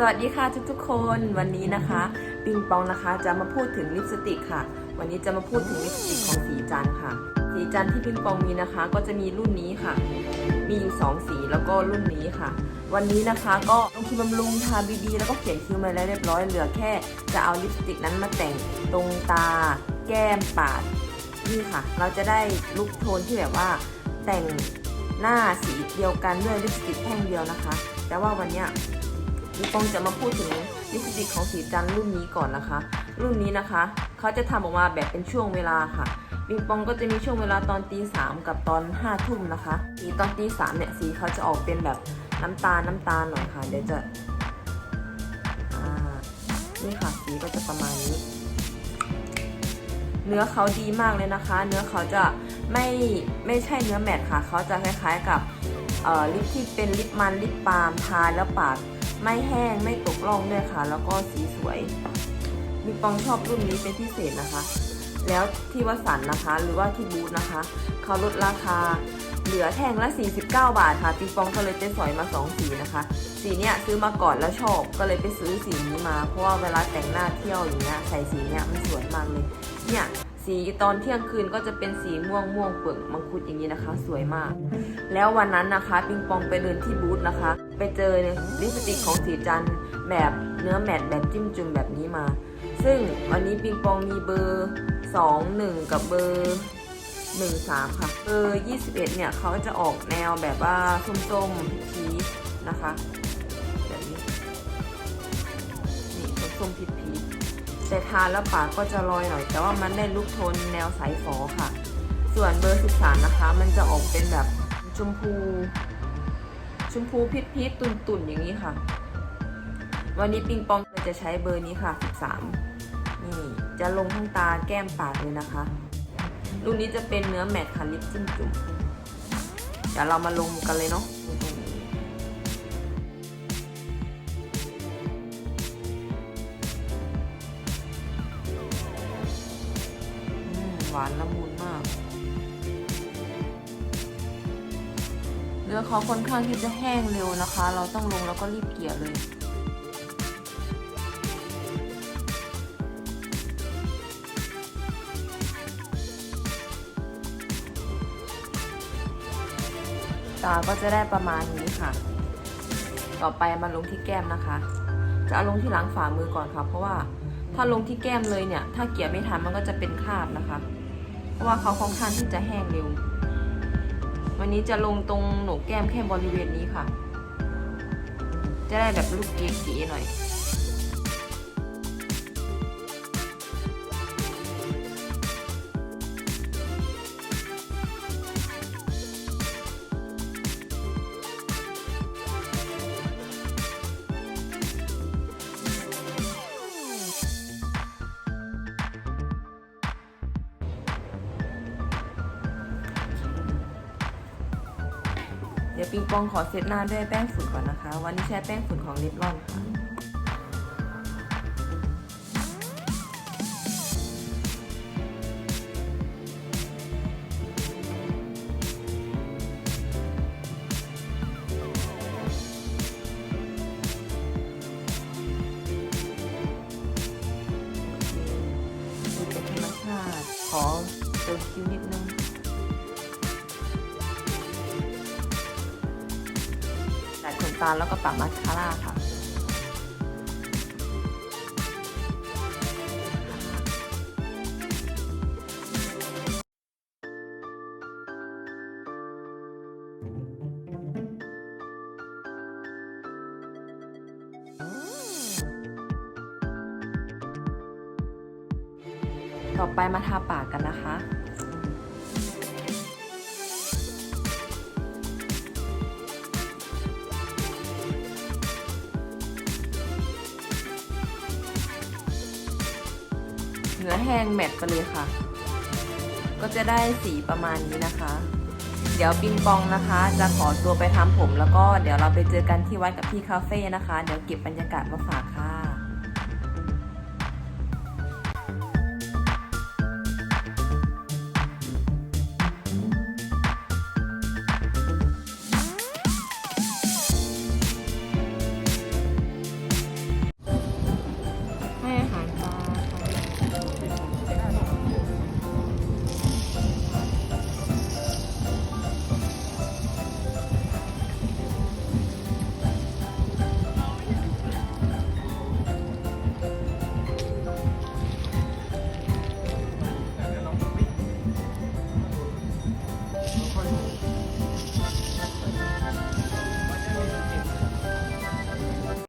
สวัสดีค่ะทุกๆคนวันนี้นะคะปิงปองนะคะจะมาพูดถึงลิปสติกค่ะ วันนี้จะมาพูดถึงลิปสติกของสีจันค่ะ สีจันที่ปิงปองมีนะคะ ก็จะมีรุ่นนี้ค่ะ มีอยู่สองสีแล้วก็รุ่นนี้ค่ะ วันนี้นะคะก็ลงครีมบำรุงทาบีบีแล้วก็เขียนคิ้วมาแล้วเรียบร้อยเหลือแค่ จะเอาลิปสติกนั้นมาแต่งตรงตา แก้มปากนี่ค่ะ เราจะได้ลุคโทนที่แบบว่าแต่งหน้าสีเดียวกันด้วยลิปสติกแท่งเดียวนะคะ แต่ว่าวันเนี้ ยปิงปองจะมาพูดถึงลิปสติกของสีจันรุ่นนี้ก่อนนะคะ รุ่นนี้นะคะเขาจะทำออกมาแบบเป็นช่วงเวลาค่ะปิงปองก็จะมีช่วงเวลาตอนตีสามกับตอนห้าทุ่มนะคะ สีตอนตีสามเนี่ยสีเขาจะออกเป็นแบบน้ำตาลน้ำตาลหน่อยค่ะ เดี๋ยวจะนี่ค่ะสีก็จะประมาณนี้ เนื้อเขาดีมากเลยนะคะ เนื้อเขาจะไม่ไม่ใช่เนื้อแมตค่ะ เขาจะคล้ายๆกับลิปที่เป็นลิปมันลิปบาล์มทาแล้วปาก ไม่แห้งไม่ตกร่องด้วยค่ะ แล้วก็สีสวยมีปองชอบรุ่นนี้เป็นพิเศษนะคะ แล้วที่วสันนะคะ หรือว่าที่บูธนะคะเขาลดราคาเหลือแท่งละ 49 บาทค่ะปิงปองก็เลยไปสอยมา 2 สีนะคะ สีเนี้ยซื้อมาก่อนแล้วชอบก็เลยไปซื้อสีนี้มา เพราะว่าเวลาแต่งหน้าเที่ยวอย่างเงี้ยใส่สีเนี้ยมันสวยมากเลยเนี่ยสีตอนเที่ยงคืนก็จะเป็นสีม่วงม่วงเปลือกมังคุดอย่างนี้นะคะ สวยมาก แล้ววันนั้นนะคะปิงปองไปเดินที่บูธนะคะ ไปเจอลิปสติกของสีจันแบบเนื้อแมตต์แบบจิ้มจุ่มแบบนี้มา ซึ่งวันนี้ปิงปองมีเบอร์ 2 1 กับเบอร์ 1 3 ค่ะ เบอร์ 21 เนี่ยเขาจะออกแนวแบบว่าส้มๆพีชนะคะแบบนี้นี่ส้มๆพีชพีชแต่ทานแล้วปากก็จะลอยหน่อย แต่ว่ามันได้ลุกโทนแนวใสฝอค่ะ ส่วนเบอร์ 13 นะคะ มันจะออกเป็นแบบชมพู มพูพิษพิษตุ่นตุ่นอย่างนี้ค่ะ วันนี้ปิงปองเลยจะใช้เบอร์นี้ค่ะ 13 นี่จะลงทั้งตาแก้มปากเลยนะคะรุ่นนี้จะเป็นเนื้อแมตต์ค่ะลิปจิ้มจุ่มเดี๋ยวเรามาลงกันเลยเนาะหวานละมุนมาก อเขาค่อนข้างที่จะแห้งเร็วนะคะ เราต้องลงแล้วก็รีบเกี่ยเลยตาก็จะได้ประมาณนี้ค่ะ ต่อไปมาลงที่แก้มนะคะ จะเอาลงที่หลังฝ่ามือก่อนค่ะ เพราะว่าถ้าลงที่แก้มเลยเนี่ย ถ้าเกี่ยไม่ทันมันก็จะเป็นคราบนะคะ เพราะว่าเขาค่อนข้างที่จะแห้งเร็ว วันนี้จะลงตรงโหนกแก้มแค่บริเวณนี้ค่ะ จะได้แบบลูกเก๋ๆหน่อย เดี๋ยวปิงปองขอเซตหน้าด้วยแป้งฝุ่นก่อนนะคะ วันนี้ใช้แป้งฝุ่นของลิปลอนค่ะดูเป็นธรรมาติขอเติมคิ้วนิดนึง ต่ขนตาแล้วก็ปากมาสคาร่าค่ะต่อไปมาทาปากกันนะคะ นื้อแห้งแมตต์ไปเลยค่ะ ก็จะได้สีประมาณนี้นะคะ เดี๋ยวปิงปองนะคะ จะขอตัวไปทำผมแล้วก็เดี๋ยวเราไปเจอกันที่วัดกับพี่คาเฟ่นะคะ เดี๋ยวเก็บบรรยากาศมาฝากค่ะ